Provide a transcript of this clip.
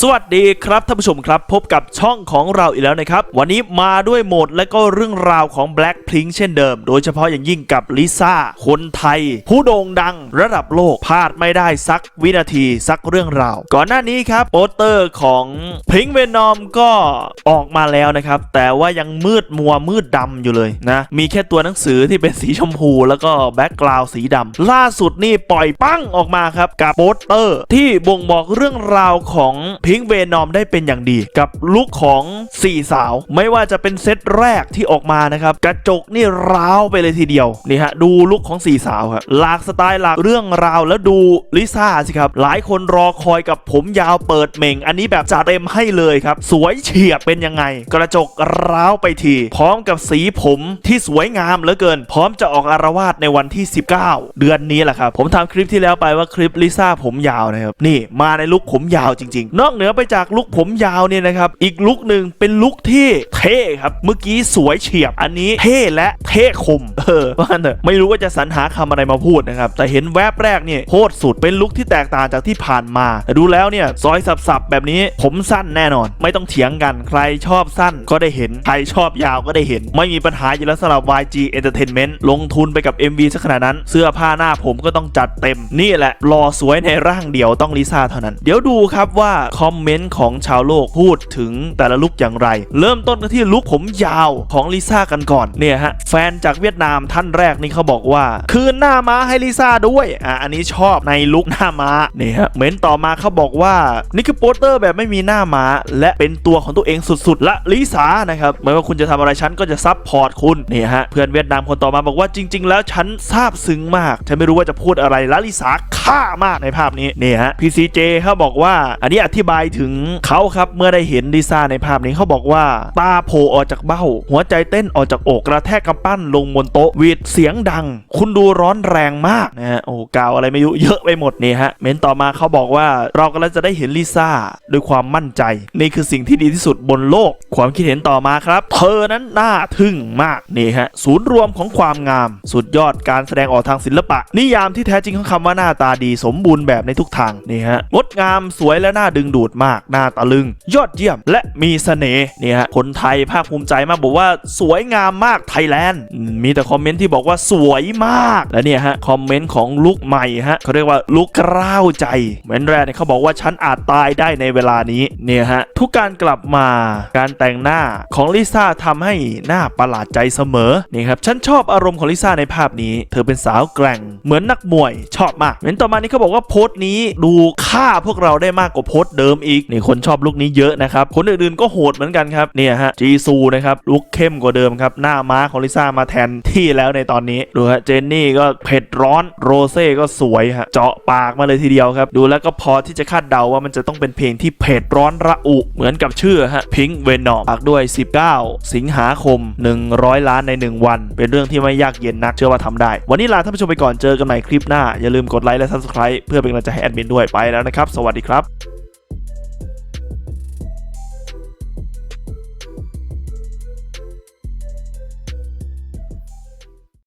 สวัสดีครับท่านผู้ชมครับ พบกับช่องของเราอีกแล้วนะครับ วันนี้มาด้วยโหมดและก็เรื่องราวของ Blackpink เช่นเดิม โดยเฉพาะอย่างยิ่งกับลิซ่าคนไทย ผู้โด่งดังระดับโลกพลาดไม่ได้สักวินาทีสักเรื่องราว ก่อนหน้านี้ครับโปสเตอร์ของ Pink Venom ก็ออกมาแล้วนะครับ แต่ว่ายังมืดมัวมืดดำอยู่เลยนะ มีแค่ตัวหนังสือที่เป็นสีชมพู แล้วก็แบ็กกราวสีดำล่าสุดนี่ปล่อยปั้งออกมาครับกับโปสเตอร์ที่บ่งบอกเรื่องราวของพิงเวนอมได้เป็นอย่างดี กับลุคของ4สาว ไม่ว่าจะเป็นเซตแรกที่ออกมานะครับ กระจกนี่ร้าวไปเลยทีเดียวนี่ฮะดูลุคของ4สาวครับหลากสไตล์หลากเรื่องราวแล้วดูลิซ่าสิครับ หลายคนรอคอยกับผมยาวเปิดเม่ง อันนี้แบบจัดเต็มให้เลยครับ สวยเฉียบเป็นยังไง กระจกร้าวไปที พร้อมกับสีผมที่สวยงามเหลือเกิน พร้อมจะออกอารวาสในวันที่ 19 เดือนนี้แหละครับผมทำคลิปที่แล้วไปว่าคลิปลิซ่าผมยาวนะครับนี่มาในลุคผมยาวจริง ๆนอกเหนือไปจากลุคผมยาวเนี่ยนะครับ อีกลุคหนึ่งเป็นลุคที่เท่ครับ เมื่อกี้สวยเฉียบ อันนี้เท่และเท่คม เออว่างั้นอะไม่รู้ว่าจะสรรหาคำอะไรมาพูดนะครับ แต่เห็นแวบแรกเนี่ยโคตรสุด เป็นลุคที่แตกต่างจากที่ผ่านมา แต่ดูแล้วเนี่ยซอยสับๆแบบนี้ผมสั้นแน่นอน ไม่ต้องเถียงกัน ใครชอบสั้นก็ได้เห็น ใครชอบยาวก็ได้เห็น ไม่มีปัญหาอยู่แล้วสำหรับ YG Entertainment ลงทุนไปกับ MV สักขนาดนั้น เสื้อผ้าหน้าผมก็ต้องจัดเต็ม นี่แหละรอสวยในร่างเดียวต้องลิซ่าเท่านั้น เดี๋ยวดูครับว่าคออมเมนต์ของชาวโลกพูดถึงแต่ละลุกอย่างไร เริ่มต้นกันที่ลุกผมยาวของลิซ่ากันก่อนเนี่ยฮะแฟนจากเวียดนามท่านแรกนี่เขาบอกว่า คืนหน้าม้าให้ลิซ่าด้วยอะอันนี้ชอบในลุกหน้าม้าเนี่ยฮะเม้นต่อมาเขาบอกว่านี่คือโปสเตอร์แบบไม่มีหน้าม้า และเป็นตัวของตัวเองสุดๆ ละลิซ่านะครับไม่ว่าคุณจะทำอะไรฉันก็จะซับพอร์ตคุณเนี่ยฮะเพื่อนเวียดนามคนต่อมาบอกว่าจริง ๆ แล้วฉันซาบซึ้งมากฉันไม่รู้ว่าจะพูดอะไรละลิซ่าฆ่ามากในภาพนี้เนี่ยฮะ PCJ เขาบอกว่าอันนี้อธิบายถึงเขาครับเมื่อได้เห็นลิซ่าในภาพนี้เขาบอกว่า ตาโผล่ออกจากเบ้า หัวใจเต้นออกจากอกกระแทกกำปั้นลงบนโต๊ะวีดเสียงดัง คุณดูร้อนแรงมากนะฮะโอ้กาวอะไรไม่รู้เยอะไปหมดนี่ฮะเม้นต่อมาเขาบอกว่าเรากำลังจะได้เห็นลิซ่าด้วยความมั่นใจ นี่คือสิ่งที่ดีที่สุดบนโลก ความคิดเห็นต่อมาครับ เธอนั้นน่าทึ่งมากนี่ฮะศูนย์รวมของความงาม สุดยอดการแสดงออกทางศิลปะ นิยามที่แท้จริงของคำว่าหน้าตาดีสมบูรณ์แบบในทุกทางนี่ฮะงดงามสวยและน่าดึงดูดมากหน้าตะลึง ยอดเยี่ยมและมีเสน่ห์เนี่ฮะคนไทยภาคภูมิใจมากบอกว่าสวยงามมากไทยแลนด์ มีแต่คอมเมนต์ที่บอกว่าสวยมากและเนี่ยฮะคอมเมนต์ของลุกใหม่ฮะเขาเรียกว่าลุกกล้าวใจเมนแรกเนี่ยเขาบอกว่าฉันอาจตายได้ในเวลานี้เนี่ยฮะทุกการกลับมาการแต่งหน้าของลิซ่าทำให้หน้าประหลาดใจเสมอนี่ครับฉันชอบอารมณ์ของลิซ่าในภาพนี้ เธอเป็นสาวแกร่งเหมือนนักมวยชอบมากเมนต่อมานี้เขาบอกว่าโพสต์นี้ดูฆ่าพวกเราได้มากกว่าโพสต์เดิมอีกนี่คนชอบลุคนี้เยอะนะครับ คนอื่นๆก็โหดเหมือนกันครับเนี่ยฮะจีซูนะครับลุคเข้มกว่าเดิมครับหน้าม้าของลิซ่ามาแทนที่แล้วในตอนนี้ดูฮะเจนนี่ก็เผ็ดร้อนโรเซ่ก็สวยฮะเจาะปากมาเลยทีเดียวครับ ดูแล้วก็พอที่จะคาดเดาว่ามันจะต้องเป็นเพลงที่เผ็ดร้อนระอุเหมือนกับชื่อฮะพิงเวนอมปากด้วย 19 สิงหาคม 100 ล้านใน 1 วัน เป็นเรื่องที่ไม่ยากเย็นนักเชื่อว่าทำได้ วันนี้ลาท่านผู้ชมไปก่อนเจอกันใหม่คลิปหน้า อย่าลืมกดไลค์และ Subscribe เพื่อเป็นกำลังใจให้แอดมินด้วยไปแล้วนะครับ สวัสดีครับ